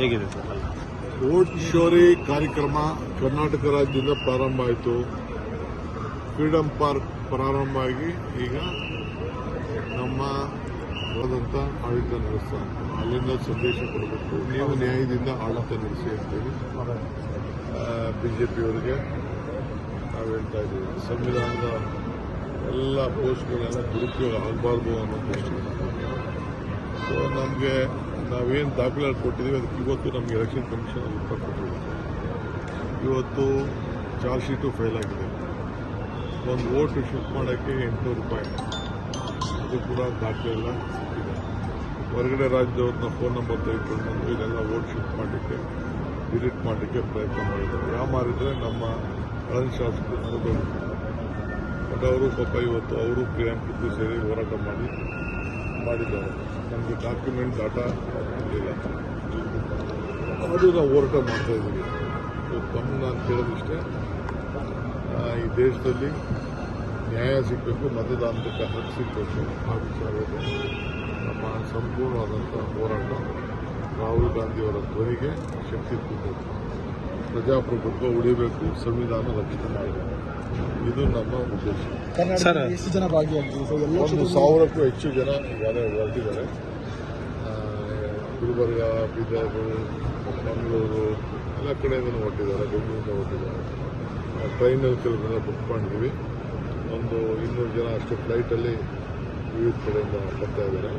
ಹೇಗಿದೆ ವೋಟ್ ಶೋರಿ ಕಾರ್ಯಕ್ರಮ ಕರ್ನಾಟಕ ರಾಜ್ಯದಿಂದ ಪ್ರಾರಂಭ ಆಯಿತು. ಫ್ರೀಡಂ ಪಾರ್ಕ್ ಪ್ರಾರಂಭ ಆಗಿ ಈಗ ನಮ್ಮ ಹೋದಂತ ಆಡಳಿತ ನಡೆಸ್ತಾ ಅಲ್ಲಿಂದ ಸಂದೇಶ ಕೊಡಬೇಕು. ನೀವು ನ್ಯಾಯದಿಂದ ಆಡಳಿತ ನಡೆಸಿ ಅಂತೇಳಿ ಬಿಜೆಪಿಯವರಿಗೆ ನಾವು ಹೇಳ್ತಾ ಇದ್ದೀವಿ. ಸಂವಿಧಾನದ ಎಲ್ಲ ಪೋಸ್ಟ್ಗಳೆಲ್ಲ ದುರುಪಯೋಗ ಆಗಬಾರ್ದು ಅನ್ನೋ ದೃಷ್ಟಿಯಿಂದ. ಸೊ ನಮಗೆ ನಾವೇನು ದಾಖಲೆ ಕೊಟ್ಟಿದ್ದೀವಿ ಅದಕ್ಕೆ ಇವತ್ತು ನಮಗೆ ಎಲೆಕ್ಷನ್ ಕಮಿಷನ್ ಉತ್ತರ ಕೊಟ್ಟಿದೆ ಇವತ್ತು ಚಾರ್ಜ್ ಶೀಟು ಫೈಲ್ ಆಗಿದೆ. ಒಂದು ವೋಟ್ ಶಿಫ್ಟ್ ಮಾಡೋಕ್ಕೆ ಎಂಟುನೂರು ರೂಪಾಯಿ. ಅದು ಕೂಡ ದಾಖಲೆ ಎಲ್ಲ ಸಿಕ್ಕಿದೆ. ಹೊರಗಡೆ ರಾಜ್ಯದವ್ರನ್ನ ಫೋನ್ ನಂಬರ್ ತೆಗೆದುಕೊಂಡು ಇದೆಲ್ಲ ವೋಟ್ ಶಿಫ್ಟ್ ಮಾಡಲಿಕ್ಕೆ ಡಿಲೀಟ್ ಮಾಡಲಿಕ್ಕೆ ಪ್ರಯತ್ನ ಮಾಡಿದ್ದಾರೆ. ಯಾವ ಮಾರಿದ್ರೆ ನಮ್ಮ ಹಳನ್ ಶಾಸಕರು ಬಟ್ ಅವರು ಪಾಪ ಇವತ್ತು ಅವರು ಪ್ರಿಯಾಂಕಿದ್ದು ಸೇರಿ ಹೋರಾಟ ಮಾಡಿ ಮಾಡಿದ್ದಾರೆ. ನಮಗೆ ಡಾಕ್ಯುಮೆಂಟ್ ಡಾಟಾ ಇಲ್ಲ. ಅದು ನಾವು ಹೋರಾಟ ಮಾಡ್ತಾ ಇದ್ದೀವಿ. ತಮ್ಮ ಹೇಳೋದಿಷ್ಟೇ. ಆ, ಈ ದೇಶದಲ್ಲಿ ನ್ಯಾಯ ಸಿಗಬೇಕು ಮತದಾನಕ್ಕೆ ಹಕ್ಕು ಸಿಗಬೇಕು. ಆ ವಿಚಾರದಲ್ಲಿ ನಮ್ಮ ಸಂಪೂರ್ಣವಾದಂಥ ಹೋರಾಟ ರಾಹುಲ್ ಗಾಂಧಿಯವರ ಧ್ವನಿಗೆ ಶಕ್ತಿ ತುಂಬಬೇಕು. ಪ್ರಜಾಪ್ರಭುತ್ವ ಉಳಿಬೇಕು ಸಂವಿಧಾನ ರಕ್ಷಣೆ ಮಾಡಬೇಕು ಇದು ನಮ್ಮ ಉದ್ದೇಶ. ಸರ್. ಎಷ್ಟು ಜನ ಭಾಗಿಯಾಗಿದ್ದೀವಿ ಒಂದು ಸಾವಿರಕ್ಕೂ ಹೆಚ್ಚು ಜನ ಈಗಾಗಲೇ ಹೊರಟಿದ್ದಾರೆ. ಗುಲ್ಬರ್ಗ ಬೀದರ್ ಮಂಗಳೂರು ಎಲ್ಲ ಕಡೆಯಿಂದ ಹೊರಟಿದ್ದಾರೆ ಬೆಂಗಳೂರಿಂದ ಹೊರಟಿದ್ದಾರೆ. ಆ, ಟ್ರೈನಲ್ಲಿ ಕೆಲವರೆಲ್ಲ ಬುಕ್ ಮಾಡಿದ್ವಿ. ಒಂದು ಇನ್ನೂರು ಜನ ಅಷ್ಟು ಫ್ಲೈಟಲ್ಲಿ ವಿವಿಧ ಕಡೆಯಿಂದ ಬರ್ತಾ ಇದ್ದಾರೆ.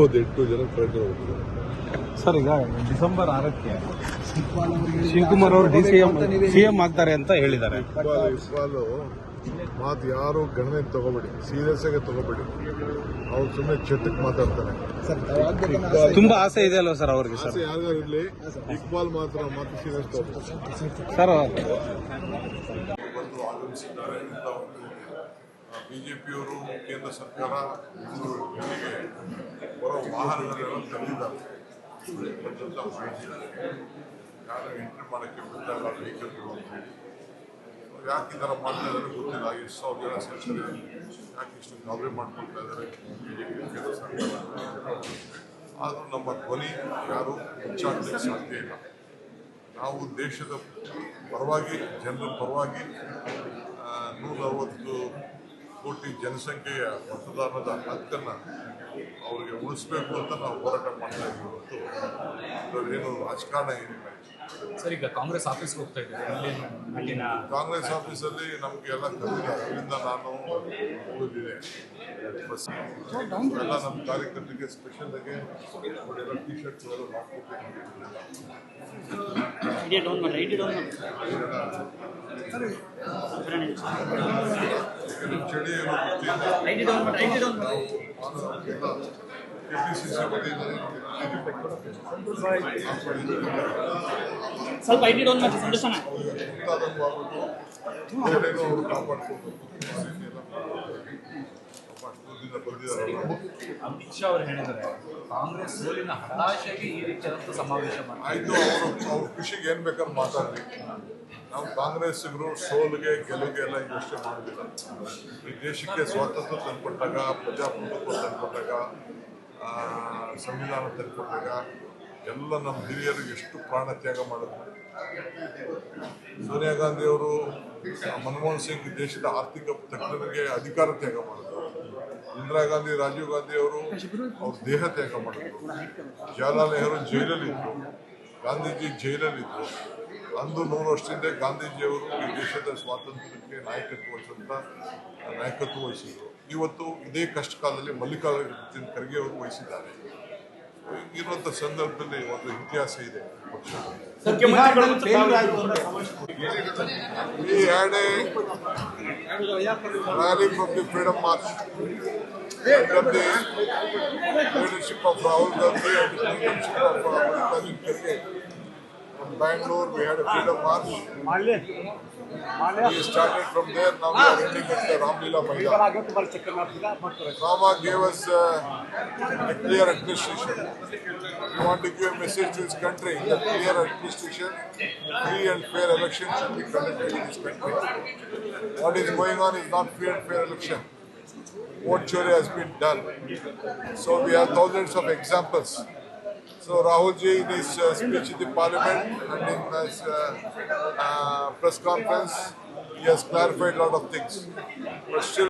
ಒಂದು ಎಂಟು ಜನ ಫ್ಲೈಟಲ್ಲಿ ಹೋಗ್ತಿದ್ದಾರೆ. ಸರ್ ಈಗ ಡಿಸೆಂಬರ್ ಆರಕ್ಕೆ ಶಿವಕುಮಾರ್ ಅವರು D C M C M CM ಆಗ್ತಾರೆ ಅಂತ ಹೇಳಿದ್ದಾರೆ. ಮಾತು ಯಾರು ಗಣನೆ ತಗೋಬೇಡಿ ಸೀರಿಯಸ್ ಆಗಿ ತಗೋಬೇಡಿ. ಅವ್ರು ಸುಮ್ಮನೆ ಚಟಕ್ ಮಾತಾಡ್ತಾರೆ. ತುಂಬಾ ಆಸೆ ಇದೆ ಅಲ್ವಾ ಸರ್ ಅವ್ರಿಗೆ ಸರ್? ಯಾರಿಗಾರು ಇರಲಿ ಇಕ್ಬಾಲ್ ಮಾತ್ರ ಮಾತು ಸೀರಿಯಸ್ ಸರ್ ಆಗಮಿಸಿದ್ದಾರೆ. ಬಿಜೆಪಿಯವರು ಕೇಂದ್ರ ಸರ್ಕಾರ ಬರೋ ವಾಹನಗಳೆಲ್ಲ ತಂದಿದ್ದಾರೆ ಇದೆ. ಯಾರು ಎಂಟ್ರಿ ಮಾಡೋಕ್ಕೆ ಬಿಡ್ತಾ ಇಲ್ಲ ವೆಹಿಕಲ್ಗಳು ಅಂತ ಯಾಕೆ ಈ ಥರ ಮಾಡ್ತಾ ಇದ್ದಾರೆ ಗೊತ್ತಿಲ್ಲ ಎಷ್ಟು ಸಾವಿರ ಜನ ಸೇರ್ತಾರೆ ಯಾಕೆ ಇಷ್ಟು ಗಾಬರಿ ಮಾಡ್ಕೊಳ್ತಾ ಇದ್ದಾರೆ? ಸರ್ಕಾರ ಆದರೂ ನಮ್ಮ ಧ್ವನಿ, ಯಾರು ಮುಚ್ಚಾಡಲಿಕ್ಕೆ ಸಾಧ್ಯ ಇಲ್ಲ ನಾವು ದೇಶದ ಪರವಾಗಿ ಜನರ ಪರವಾಗಿ ನೂರ ಅರವತ್ತು ಕೋಟಿ ಜನಸಂಖ್ಯೆಯ ಮತದಾನದ ಹಕ್ಕನ್ನು ಅವರಿಗೆ ಉಳಿಸ್ಬೇಕು ಅಂತ ನಾವು ಹೋರಾಟ ಮಾಡ್ತಾ ಇದ್ದೀವಿ ಹೊರತು ಅದರಲ್ಲೇನು ರಾಜಕಾರಣ ಏನಿಲ್ಲ. ಸರ್ ಈಗ ಕಾಂಗ್ರೆಸ್ ಆಫೀಸ್ಗೆ ಹೋಗ್ತಾ ಅಲ್ಲಿನ ಕಾಂಗ್ರೆಸ್ ಆಫೀಸಲ್ಲಿ ನಮಗೆಲ್ಲ ಕರೆದಿದ್ದಾರೆ ಅಲ್ಲಿಂದ ನಾನು ಉಳಿದಿದೆ ಬಸ್ ಎಲ್ಲ ನಮ್ಮ ಕಾರ್ಯಕರ್ತರಿಗೆ ಸ್ಪೆಷಲ್ ಆಗಿ ಅವರೆಲ್ಲ ಟಿ ಶರ್ಟ್ಗಳೆಲ್ಲ ಮಾಡ್ಕೊಟ್ಟಿದ್ದೀವಿ ಐಡಿಯಾ ಐ ಐಡಿ ಡೌನ್ ಮಾಡಿ ಸ್ವಲ್ಪ ಬಂದಿದ್ದಾರಲ್ಲ ಅಮಿತ್ ಶಾ ಅವರು ಹೇಳಿದ್ದಾರೆ ಕಾಂಗ್ರೆಸ್ ಸೋಲಿನ ಹತಾಶೆಗೆ ಈ ರೀತಿಯಾದಂತಹ ಸಮಾವೇಶ ಮಾಡಿ ಆಯ್ತು ಅವರು ಅವ್ರ ಖುಷಿಗೆ ಏನ್ ಬೇಕಾದ್ರೆ ಮಾತಾಡ್ಲಿ ನಾವು ಕಾಂಗ್ರೆಸ್ಸಿಗರು ಸೋಲಿಗೆ ಗೆಲುವಿಗೆ ಎಲ್ಲ ಯೋಚನೆ ಮಾಡೋದಿಲ್ಲ ಈ ದೇಶಕ್ಕೆ ಸ್ವಾತಂತ್ರ್ಯ ತಂದುಕೊಟ್ಟಾಗ, ಪ್ರಜಾಪ್ರಭುತ್ವ ತಂದುಕೊಟ್ಟಾಗ ಸಂವಿಧಾನ ತಂದುಕೊಟ್ಟಾಗ ಎಲ್ಲ ನಮ್ಮ ಹಿರಿಯರು ಎಷ್ಟು ಪ್ರಾಣ ತ್ಯಾಗ ಮಾಡಿದ್ರು. ಸೋನಿಯಾ ಗಾಂಧಿಯವರು ಮನಮೋಹನ್ ಸಿಂಗ್ ದೇಶದ ಆರ್ಥಿಕ ತಜ್ಞರಿಗೆ ಅಧಿಕಾರ ತ್ಯಾಗ ಮಾಡಿದ್ರು. ಇಂದಿರಾ ಗಾಂಧಿ, ರಾಜೀವ್ ಗಾಂಧಿ ಅವರು ಅವ್ರ ದೇಹ ತ್ಯಾಗ ಮಾಡಿದ್ರು. ಜವಾಹರ್ಲಾಲ್ ನೆಹರು ಜೈಲಲ್ಲಿದ್ದರು. ಗಾಂಧೀಜಿ ಜೈಲಲ್ಲಿದ್ದರು. ಅಂದು ನೂರು ವರ್ಷದಿಂದ ಗಾಂಧೀಜಿಯವರು ಈ ದೇಶದ ಸ್ವಾತಂತ್ರ್ಯಕ್ಕೆ ನಾಯಕತ್ವ ವಹಿಸಿದಂಥ ನಾಯಕತ್ವ ವಹಿಸಿದರು. ಇವತ್ತು ಇದೇ ಕಷ್ಟ ಕಾಲದಲ್ಲಿ ಮಲ್ಲಿಕಾರ್ಜುನ ಖರ್ಗೆ ಅವರು ವಹಿಸಿದ್ದಾರೆ. ಇರುವಂಥ ಸಂದರ್ಭದಲ್ಲಿ ಒಂದು ಇತಿಹಾಸ ಇದೆ. ಈ We had freedom march leadership leadership of Rahul Gandhi and the leadership of Bangalore, we had a Freedom March. We started from there, now we are ending at the Ramlila Maidan. Rama gave us uh, a clear administration. We want to give a message to this country that clear administration, free and fair elections should be conducted in this country. What is going on is not free and fair election. Vote chori has been done. So we have thousands of examples So Rahul ji in his uh, speech in the parliament and in his uh, uh, press conference, he has clarified a lot of things. But still